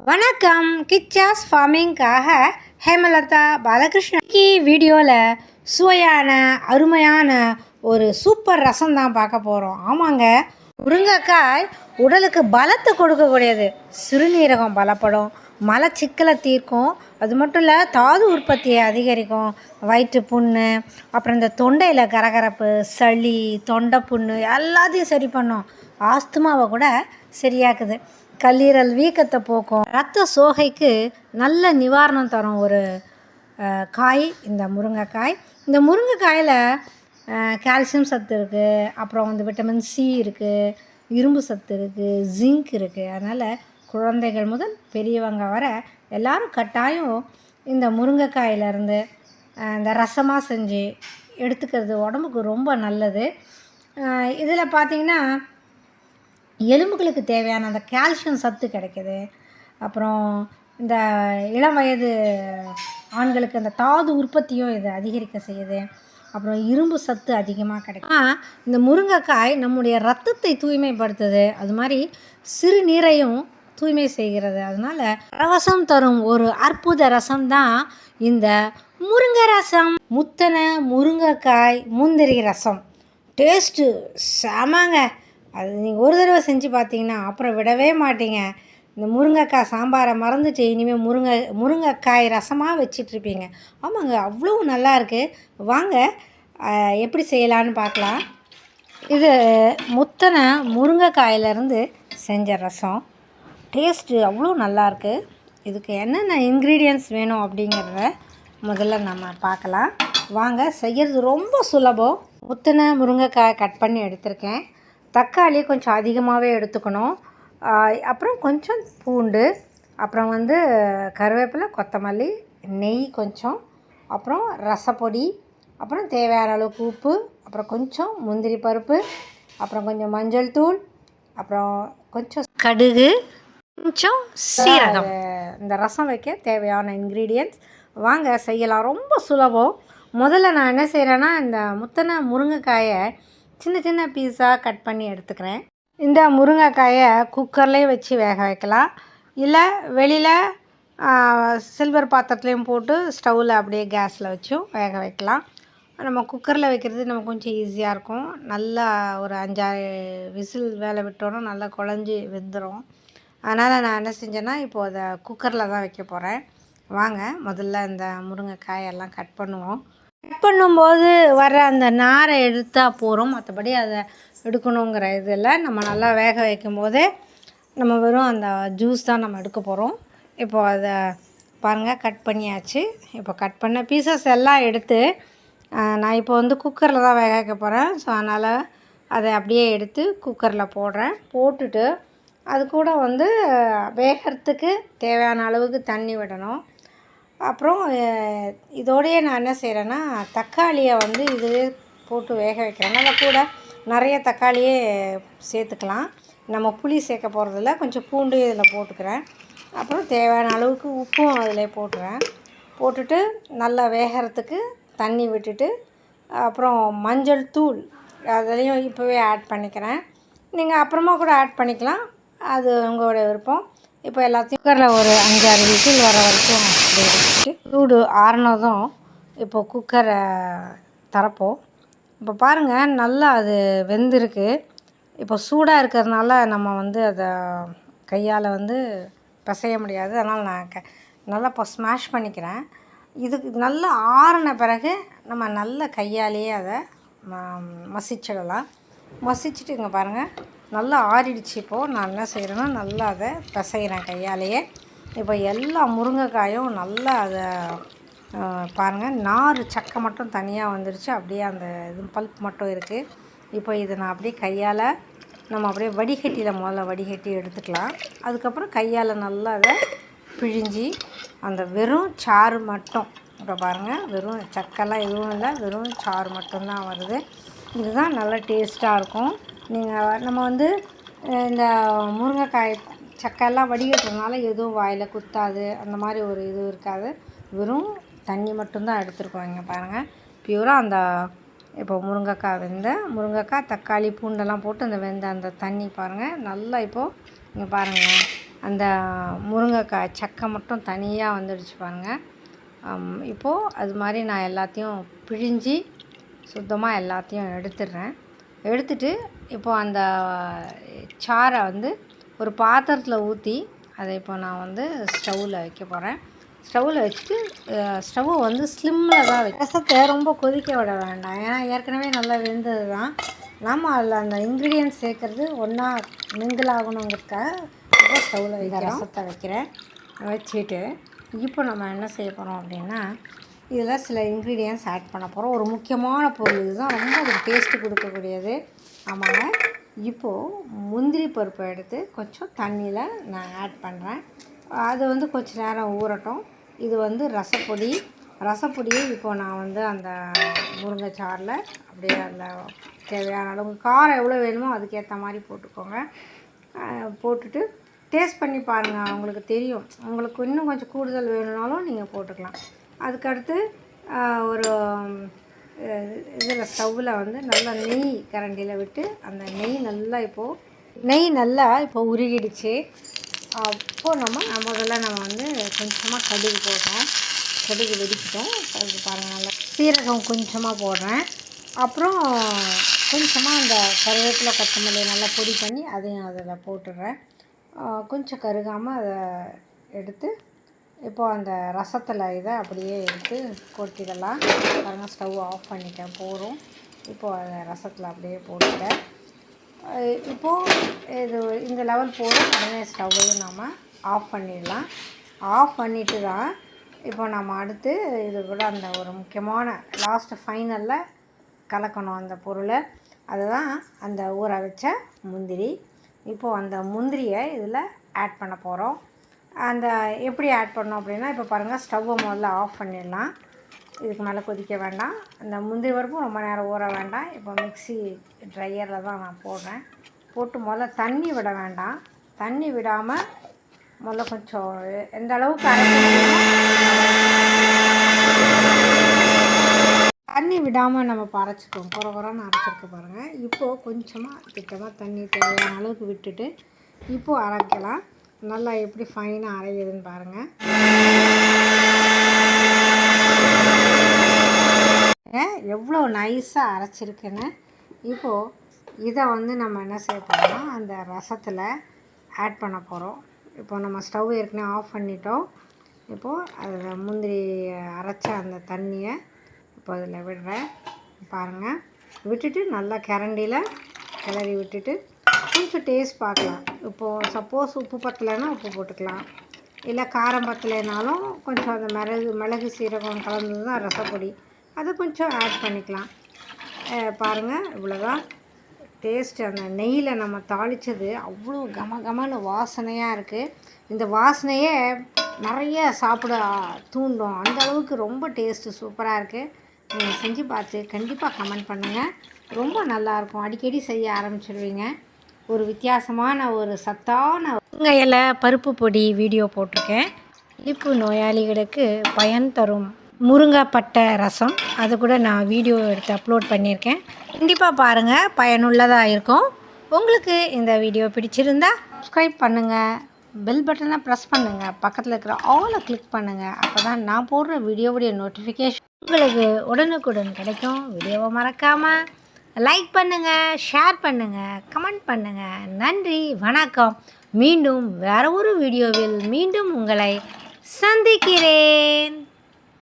வணக்கம். கிச்சாஸ் ஃபார்மிங்காக ஹேமலதா பாலகிருஷ்ணன். வீடியோவில் சுவையான அருமையான ஒரு சூப்பர் ரசம் தான் பார்க்க போகிறோம் ஆமாங்க முருங்கைக்காய் உடலுக்கு பலத்தை கொடுக்கக்கூடியது. சிறுநீரகம் பலப்படும் மலச்சிக்கலை தீர்க்கும் அது மட்டும் இல்லை தாது உற்பத்தியை அதிகரிக்கும். வயிற்று புண்ணு அப்புறம் இந்த தொண்டையில் கரகரப்பு சளி தொண்டை புண்ணு எல்லாத்தையும் சரி பண்ணும். ஆஸ்துமாவை கூட சரியாக்குது. கல்லீரல் வீக்கத்தை போக்கும். ரத்த சோகைக்கு நல்ல நிவாரணம் தரும் ஒரு காய் இந்த முருங்கைக்காய். இந்த முருங்கைக்காயில் கால்சியம் சத்து இருக்குது அப்புறம் வந்து விட்டமின் சி இருக்குது இரும்பு சத்து இருக்குது ஜிங்க் இருக்குது அதனால் குழந்தைகள் முதல் பெரியவங்க வர எல்லாரும் கட்டாயம் இந்த முருங்கைக்காயிலேருந்து இந்த ரசமாக செஞ்சு எடுத்துக்கிறது உடம்புக்கு ரொம்ப நல்லது. இதில் பார்த்திங்கன்னா எலும்புகளுக்கு தேவையான அந்த கால்சியம் சத்து கிடைக்குது. அப்புறம் இந்த இளம் வயது ஆண்களுக்கு அந்த தாது உற்பத்தியும் இது அதிகரிக்க செய்யுது. அப்புறம் இரும்பு சத்து அதிகமாக கிடைக்கும் இந்த முருங்கைக்காய் நம்முடைய ரத்தத்தை தூய்மைப்படுத்துது. அது மாதிரி சிறுநீரையும் தூய்மை செய்கிறது. அதனால் ரசம் தரும் ஒரு அற்புத ரசம் தான் இந்த முருங்கை ரசம். முத்தனை முருங்கைக்காய் முந்திரி ரசம். டேஸ்ட்டு செமங்க. அது நீங்கள் ஒரு தடவை செஞ்சு பார்த்தீங்கன்னா அப்புறம் விடவே மாட்டீங்க. இந்த முருங்கைக்காய் சாம்பாரை மறந்துட்டு இனிமேல் முருங்கை முருங்கைக்காய் ரசமாக வச்சிட்ருப்பீங்க. ஆமாங்க அவ்வளோ நல்லா இருக்குது வாங்க எப்படி செய்யலான்னு பார்க்கலாம் இது முத்தனை முருங்கைக்காயிலேருந்து செஞ்ச ரசம். டேஸ்ட்டு அவ்வளோ நல்லாயிருக்கு இதுக்கு என்னென்ன இன்க்ரீடியன்ஸ் வேணும் அப்படிங்கிறத முதல்ல நம்ம பார்க்கலாம் வாங்க செய்கிறது ரொம்ப சுலபம். முத்தனை முருங்கைக்காய் கட் பண்ணி எடுத்திருக்கேன். தக்காளி கொஞ்சம் அதிகமாகவே எடுத்துக்கணும். அப்புறம் கொஞ்சம் பூண்டு அப்புறம் வந்து கருவேப்பிலை கொத்தமல்லி நெய் கொஞ்சம் அப்புறம் ரசப்பொடி அப்புறம் தேவையான அளவுக்கு உப்பு அப்புறம் கொஞ்சம் முந்திரி பருப்பு அப்புறம் கொஞ்சம் மஞ்சள் தூள் அப்புறம் கொஞ்சம் கடுகு கொஞ்சம் சீரகம். இந்த ரசம் வைக்க தேவையான இன்க்ரீடியன்ட்ஸ் வாங்க செய்யலாம். ரொம்ப சுலபம். முதல்ல நான் என்ன செய்கிறேன்னா இந்த முத்தனை முருங்கைக்காயை சின்ன சின்ன பீஸாக கட் பண்ணி எடுத்துக்கிறேன். இந்த முருங்கைக்காயை குக்கர்லேயே வச்சு வேக வைக்கலாம். இல்லை வெளியில் சில்வர் பாத்திரத்துலேயும் போட்டு ஸ்டவ்வில் அப்படியே கேஸில் வச்சும் வேக வைக்கலாம். நம்ம குக்கரில் வைக்கிறது நமக்கு கொஞ்சம் ஈஸியாக இருக்கும். நல்லா ஒரு அஞ்சாறு விசில் வேலை விட்டோன்னா நல்லா குழஞ்சி வெந்துடும் அதனால் நான் என்ன செஞ்சேன்னா இப்போது அதை குக்கரில் தான் வைக்க போகிறேன் வாங்க முதல்ல இந்த முருங்கைக்காயெல்லாம் கட் பண்ணுவோம். கட் பண்ணும்போது வர அந்த நாரை எடுத்தால் போகிறோம் மற்றபடி அதை எடுக்கணுங்கிற இதில் நம்ம நல்லா வேக வைக்கும் போதே நம்ம வெறும் அந்த ஜூஸ் தான் நம்ம எடுக்க போகிறோம் இப்போ அதை பாருங்கள் கட் பண்ணியாச்சு. இப்போ கட் பண்ண பீசஸ் எல்லாம் எடுத்து நான் இப்போ வந்து குக்கரில் தான் வேக வைக்க போகிறேன் ஸோ அதனால் அதை அப்படியே எடுத்து குக்கரில் போடுறேன். போட்டுட்டு அது கூட வந்து வேகிறதுக்கு தேவையான அளவுக்கு தண்ணி விடணும். அப்புறம் இதோடையே நான் என்ன செய்கிறேன்னா தக்காளியை வந்து இதுவே போட்டு வேக வைக்கிறேன். அதை கூட நிறைய தக்காளியே சேர்த்துக்கலாம். நம்ம புளி சேர்க்க போகிறதில்ல கொஞ்சம் பூண்டு இதில் போட்டுக்கிறேன். அப்புறம் தேவையான அளவுக்கு உப்பும் அதில் போட்டுறேன். போட்டுட்டு நல்லா வேகிறதுக்கு தண்ணி விட்டுட்டு அப்புறம் மஞ்சள் தூள் அதுலேயும் இப்போவே ஆட் பண்ணிக்கிறேன். நீங்கள் அப்புறமா கூட ஆட் பண்ணிக்கலாம். அது உங்களோட விருப்பம். இப்போ எல்லாத்தையும் குக்கரில் ஒரு அஞ்சாறு விசில் வர வரைக்கும் அப்படியே வச்சுட்டு சூடு ஆறுனதும் இப்போ குக்கரை திறப்போம் இப்போ பாருங்கள் நல்லா அது வெந்திருக்கு. இப்போ சூடாக இருக்கிறதுனால நம்ம வந்து அதை கையால் வந்து பிசைய முடியாது. அதனால் நான் க நல்லா இப்போ ஸ்மாஷ் பண்ணிக்கிறேன். இதுக்கு நல்லா ஆறின பிறகு நம்ம நல்ல கையாலேயே அதை ம- மசிச்சிடலாம். மசிச்சுட்டு இங்கே பாருங்கள் நல்லா ஆறிடுச்சு இப்போது நான் என்ன செய்கிறேன்னா நல்லா அதை பிசைகிறேன் கையாலேயே. இப்போ எல்லா முருங்கைக்காயும் நல்லா அதை பாருங்கள் நார் சக்கை மட்டும் தனியாக வந்துடுச்சு அப்படியே அந்த இது பல்ப் மட்டும் இருக்குது இப்போ இதை நான் அப்படியே கையால் நம்ம அப்படியே வடிகட்டியில் முதல்ல வடிகட்டி எடுத்துக்கலாம். அதுக்கப்புறம் கையால் நல்லா அதை பிழிஞ்சி அந்த வெறும் சாறு மட்டும் இப்போ பாருங்கள் வெறும் சக்கெல்லாம் எதுவும் இல்லை. வெறும் சாறு மட்டும்தான் வருது. இதுதான் நல்லா டேஸ்ட்டாக இருக்கும். நீங்கள் நம்ம வந்து இந்த முருங்கைக்காய் சக்கையெல்லாம் வடிகட்டுறதுனால எதுவும் வாயில் குத்தாது அந்த மாதிரி ஒரு இது இருக்காது. வெறும் தண்ணி மட்டும்தான் எடுத்துருக்கோம் இங்கே பாருங்கள் பியூராக அந்த இப்போ முருங்கைக்காய் வெந்த முருங்கைக்காய் தக்காளி பூண்டெல்லாம் போட்டு அந்த வெந்த அந்த தண்ணி பாருங்கள் நல்லா இப்போது இங்கே பாருங்கள் அந்த முருங்கைக்காய் சக்கை மட்டும் தனியாக வந்துடுச்சு பாருங்கள் இப்போது அது மாதிரி நான் எல்லாத்தையும் பிழிஞ்சு சுத்தமாக எல்லாத்தையும் எடுத்துடுறேன். எடுத்துட்டு இப்போது அந்த சாறை வந்து ஒரு பாத்திரத்தில் ஊற்றி அதை இப்போ நான் வந்து ஸ்டவ்வில் வைக்க போகிறேன் ஸ்டவ்வில் வச்சுட்டு ஸ்டவ்வை வந்து ஸ்லிம்மில் தான் வைக்க ரசத்தை ரொம்ப கொதிக்க விட வேண்டாம். ஏன்னா ஏற்கனவே நல்லா வெந்தது தான் நம்ம அதில் அந்த இன்க்ரீடியன்ட் சேர்க்குறது ஒன்றா மிங்கிள் ஆகணுங்கிறதுக்காக இப்போ ஸ்டவ்வில் வைக்க ரசத்தை வைக்கிறேன். வச்சுட்டு இப்போ நம்ம என்ன செய்ய போகிறோம் அப்படின்னா இதில் சில இன்க்ரீடியன்ஸ் ஆட் பண்ண போகிறோம் ஒரு முக்கியமான பொருள் இதுதான். ரொம்ப அது டேஸ்ட்டு கொடுக்கக்கூடியது. ஆமாங்க. இப்போது முந்திரி பருப்பை எடுத்து கொஞ்சம் தண்ணியில் நான் ஆட் பண்ணுறேன் அது வந்து கொஞ்ச நேரம் ஊறட்டும். இது வந்து ரசப்பொடி. ரசப்பொடியை இப்போது நான் வந்து அந்த முருங்கைச்சாறில் அப்படியே அதில் தேவையான அளவு காரம் எவ்வளோ வேணுமோ அதுக்கேற்ற மாதிரி போட்டுக்கோங்க. போட்டுட்டு டேஸ்ட் பண்ணி பாருங்கள் உங்களுக்கு தெரியும். உங்களுக்கு இன்னும் கொஞ்சம் கூடுதல் வேணும்னாலும் நீங்கள் போட்டுக்கலாம். அதுக்கடுத்து ஒரு இதில் ஸ்டவ்வில் வந்து நல்லா நெய் கரண்டியில் விட்டு அந்த நெய் நல்லா இப்போது நெய் நல்லா இப்போ உருகிடுச்சு. அப்போது நம்ம முதல்ல நம்ம வந்து கொஞ்சமாக கடுகு போடுறோம் கடுகு வெடிக்கிட்டோம் கடுகு பாருங்கள் நல்லா சீரகம் கொஞ்சமாக போடுறேன். அப்புறம் கொஞ்சமாக அந்த கருவேப்பிலை கொத்தமல்லி நல்லா பொடி பண்ணி அதையும் அதில் போட்டுடுறேன் கொஞ்சம் கருகாமல் அதை எடுத்து இப்போ அந்த ரசத்தில் இதை அப்படியே எடுத்து கொட்டிடலாம். பாருங்கள் ஸ்டவ் ஆஃப் பண்ணிட்டேன் போகிறோம் இப்போது அதை ரசத்தில் அப்படியே போட்டுட்டேன். இப்போது இது இந்த லெவல் போதும். உடனே ஸ்டவ்வையும் நாம் ஆஃப் பண்ணிடலாம். ஆஃப் பண்ணிட்டு தான் இப்போ நம்ம அடுத்து இது கூட அந்த ஒரு முக்கியமான லாஸ்ட்டு ஃபைனலில் கலக்கணும் அந்த பொருளை. அதுதான் அந்த ஊற வச்ச முந்திரி. இப்போது அந்த முந்திரியை இதில் ஆட் பண்ண போகிறோம் அந்த எப்படி ஆட் பண்ணோம் அப்படின்னா இப்போ பாருங்கள் ஸ்டவ்வை முதல்ல ஆஃப் பண்ணிடலாம். இதுக்கு மேலே கொதிக்க வேண்டாம். அந்த முந்திரி பருப்பும் ரொம்ப நேரம் ஊற வேண்டாம். இப்போ மிக்ஸி ட்ரையரில் தான் நான் போடுறேன். போட்டு முதல்ல தண்ணி விட வேண்டாம். தண்ணி விடாமல் முதல்ல கொஞ்சம் எந்த அளவுக்கு அரைக்க தண்ணி விடாமல் நம்ம இப்போ அரைச்சிட்டோம் குறை குறைன்னு அரைச்சிருக்க பாருங்கள் இப்போது கொஞ்சமாக திட்டமாக தண்ணி தேவையான அளவுக்கு விட்டுட்டு இப்போது அரைக்கலாம். நல்லா எப்படி ஃபைனாக அரையுதுன்னு பாருங்கள் எவ்வளோ நைஸாக அரைச்சிருக்குன்னு. இப்போது இதை வந்து நம்ம என்ன செய்ய போகிறோம்னா அந்த ரசத்தில் ஆட் பண்ண போகிறோம் இப்போ நம்ம ஸ்டவ் ஏற்கனவே ஆஃப் பண்ணிட்டோம். இப்போது அதில் முந்திரி அரைச்ச அந்த தண்ணியை இப்போ அதில் விடுறேன். பாருங்கள் விட்டுட்டு நல்லா கரண்டியில் கிளறி விட்டுட்டு கொஞ்சம் டேஸ்ட் பார்க்கலாம். இப்போது சப்போஸ் உப்பு பத்தலைன்னா உப்பு போட்டுக்கலாம். இல்லை காரம் பத்தலைனாலும் கொஞ்சம் அந்த மிளகு மிளகு சீரகம் கலந்தது தான் ரசப்பொடி. அதை கொஞ்சம் ஆட் பண்ணிக்கலாம். பாருங்கள் இவ்வளோதான் டேஸ்ட் அந்த நெய்யில் நம்ம தாளித்தது அவ்வளோ கம கமன்னு வாசனையாக இருக்குது இந்த வாசனையே நிறைய சாப்பிட தூண்டும். அந்த அளவுக்கு ரொம்ப டேஸ்ட்டு சூப்பராக இருக்குது நீங்கள் செஞ்சு பார்த்து கண்டிப்பாக கமெண்ட் பண்ணுங்கள் ரொம்ப நல்லாயிருக்கும் அடிக்கடி செய்ய ஆரம்பிச்சிடுவீங்க ஒரு வித்தியாசமான ஒரு சத்தான உங்கள் இலை பருப்பு பொடி வீடியோ போட்டிருக்கேன். இழிப்பு நோயாளிகளுக்கு பயன் தரும் முருங்கைப்பட்டை ரசம். அது கூட நான் வீடியோ எடுத்து அப்லோட் பண்ணியிருக்கேன். கண்டிப்பாக பாருங்கள் பயனுள்ளதாக இருக்கும். உங்களுக்கு இந்த வீடியோ பிடிச்சிருந்தா சப்ஸ்கிரைப் பண்ணுங்கள் பெல் பட்டனை ப்ரெஸ் பண்ணுங்கள் பக்கத்தில் இருக்கிற ஆலை கிளிக் பண்ணுங்கள் அப்போ தான் நான் போடுற வீடியோவுடைய நோட்டிஃபிகேஷன் உங்களுக்கு உடனுக்குடன் கிடைக்கும். வீடியோவை மறக்காமல் லைக் பண்ணுங்கள் ஷேர் பண்ணுங்கள் கமெண்ட் பண்ணுங்கள் நன்றி வணக்கம். மீண்டும் வேற ஒரு வீடியோவில் மீண்டும் உங்களை சந்திக்கிறேன்.